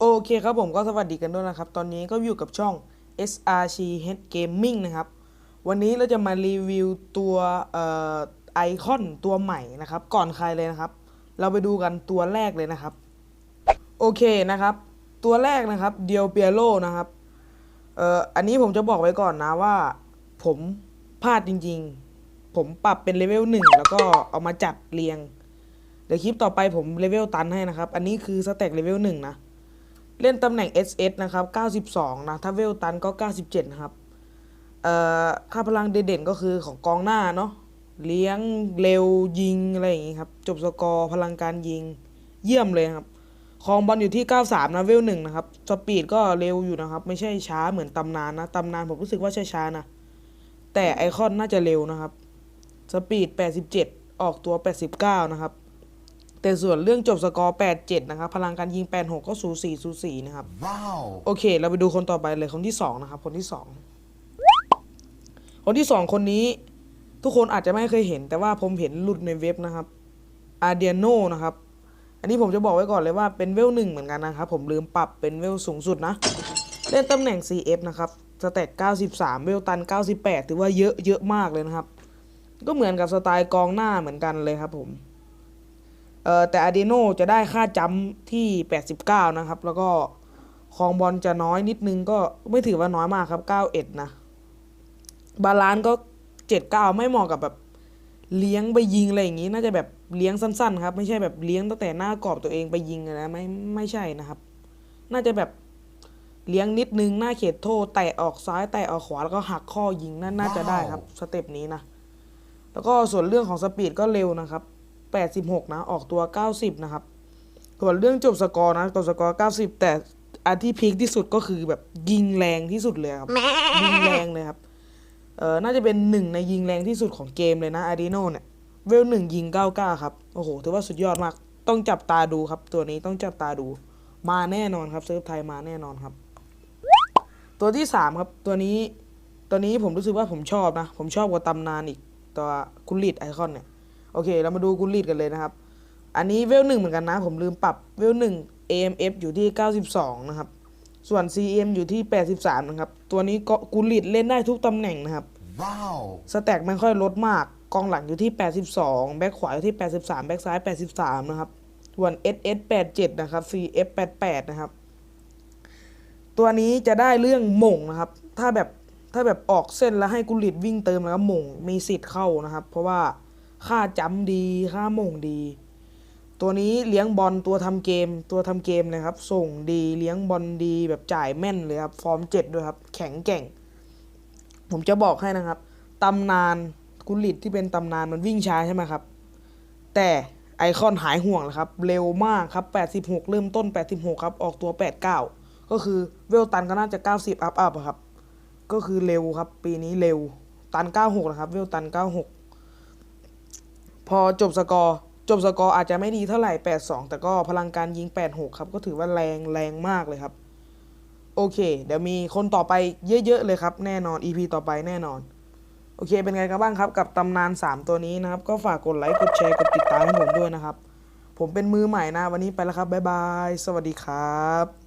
โอเคครับผมก็สวัสดีกันด้วยนะครับ ตอนนี้ก็อยู่กับช่อง SRC Head Gaming นะครับ วันนี้เราจะมารีวิวตัวออไอคอนตัวใหม่นะครับ ก่อนใครเลยนะครับ เราไปดูกันตัวแรกเลยนะครับ โอเคนะครับ ตัวแรกนะครับเดียวเปียโลนะครับเอ่ออันนี้ผมจะบอกไว้ก่อนนะว่า ผมพลาดจริงๆ ผมปรับเป็นเลเวลหนึ่งแล้วก็เอามาจัดเรียง เดี๋ยวคลิปต่อไปผมเลเวลตันให้นะครับ อันนี้คือสแต็กเลเวลหนึ่งนะ เล่นตำแหน่ง SS นะครับ 92 นะถ้าเวลตันก็ 97 นะครับ เอ่อค่าพลังเด่นๆก็คือของกองหน้าเนาะ เลี้ยงเร็วยิง อะไรอย่างงี้ครับ จบสกอร์พลังการยิง เยี่ยมเลยครับคองบอลอยู่ที่ 93 นะเวลหนึ่งนะครับ สปีดก็เร็วอยู่นะครับ ไม่ใช่ช้าเหมือนตำนานนะ ตำนานผมรู้สึกว่าช้าๆนะ แต่ไอคอนน่าจะเร็วนะครับ สปีด 87 ออกตัว 89 นะครับ แต่ส่วนเรื่องจบสกอร์87 นะครับ พลังการยิง 86 ก็สูสีสูสีนะครับ Wow. โอเค เราไปดูคนต่อไปเลยคนที่สองนะครับ คนที่สองคนที่สองคนนี้ ทุกคนอาจจะไม่เคยเห็น แต่ว่าผมเห็นหลุดในเว็บนะครับอาเดียโนนะครับ อันนี้ผมจะบอกไว้ก่อนเลยว่าเป็นเวลหนึ่งเหมือนกันนะครับ ผมลืมปรับเป็นเวลสูงสุดนะ เล่นตำแหน่ง CF นะครับสแต็ก93 เวลตัน 98 ถือว่าเยอะเยอะมากเลยนะครับ ก็เหมือนกับสไตล์กองหน้าเหมือนกันเลยครับผม เอ่อแต่อาเดโนจะได้ค่าจัมป์ที่ 89 นะครับ แล้วก็ครองบอลจะน้อยนิดนึงก็ไม่ถือว่าน้อยมากครับ 91 นะ บาลานซ์ก็ 79 ไม่เหมาะกับแบบเลี้ยงไปยิงอะไรอย่างนี้ น่าจะแบบเลี้ยงสั้นๆ ครับ ไม่ใช่แบบเลี้ยงตั้งแต่หน้ากรอบตัวเองไปยิงอะนะไม่ไม่ใช่นะครับ น่าจะแบบเลี้ยงนิดนึงหน้าเขตโทษแตะออกซ้ายแตะออกขวาแล้วก็หักข้อยิงนั่นน่าจะได้ครับสเต็ปนี้นะแล้วก็ส่วนเรื่องของสปีดก็เร็วนะครับ 86 นะ ออกตัว 90 นะครับส่วนเรื่องจบสกอร์นะจบสกอร์ 90 แต่อันที่พีคที่สุดก็คือแบบยิงแรงที่สุดเลยครับ ยิงแรงเลยครับ เออน่าจะเป็นหนึ่งในยิงแรงที่สุดของเกมเลยนะอาดิโนเนี่ย เวลหนึ่งยิง99ครับ โอ้โห ถือว่าสุดยอดมาก ต้องจับตาดูครับ ตัวนี้ต้องจับตาดู มาแน่นอนครับเซิร์ฟไทยมาแน่นอนครับ ตัวที่สามครับ ตัวนี้ ตัวนี้ผมรู้สึกว่าผมชอบนะ ผมชอบกว่าตำนานอีก ตัวคุลิดไอคอนเนี่ย โอเค เรามาดูกุลลีดกันเลยนะครับ อันนี้เวลหนึ่งเหมือนกันนะ ผมลืมปรับเวลหนึ่ง AMF อยู่ที่ 92 นะครับ ส่วน CM อยู่ที่ 83 นะครับ ตัวนี้ก็กุลลีดเล่นได้ทุกตำแหน่งนะครับ Wow. สแต็กไม่ค่อยลดมาก กองหลังอยู่ที่ 82 แบ็คขวาอยู่ที่ 83 แบ็คซ้าย 83 นะครับ ส่วน SS 87 นะครับ CF 88 นะครับ ตัวนี้จะได้เรื่องหม่งนะครับ ถ้าแบบถ้าแบบออกเส้นแล้วให้กุลิตวิ่งเติมแล้วก็หม่งมีสิทธิ์เข้านะครับ เพราะว่า ค่าจ้ำดีค่าม่งดี ตัวนี้เลี้ยงบอลตัวทำเกมตัวทำเกมนะครับ ส่งดีเลี้ยงบอลดีแบบจ่ายแม่นเลยครับ ฟอร์มเจ็ดด้วยครับ แข็งแกร่ง ผมจะบอกให้นะครับตำนานกุลิตที่เป็นตำนานมันวิ่งช้าใช่ไหมครับ แต่ไอคอนหายห่วงแล้วครับ เร็วมากครับ 86 เริ่มต้น 86 ครับ ออกตัว 89 ก็คือเวลตันก็น่าจะ 90 อัพอัพครับ ก็คือเร็วครับ ปีนี้เร็ว ตัน 96 นะครับ เวลตัน 96 พอจบสกอร์จบสกอร์อาจจะไม่ดีเท่าไหร่ 82 แต่ก็พลังการยิง 86 ครับ ก็ถือว่าแรงแรงมากเลยครับ โอเค เดี๋ยวมีคนต่อไปเยอะ ๆ เลยครับ แน่นอน EP ต่อไปแน่นอน โอเค เป็นไงกันบ้างครับ กับตำนาน 3 ตัวนี้นะครับ ก็ฝากกดไลค์ กดแชร์ กดติดตามให้ผมด้วยนะครับ ผมเป็นมือใหม่นะ วันนี้ไปแล้วครับ บ๊ายบาย สวัสดีครับ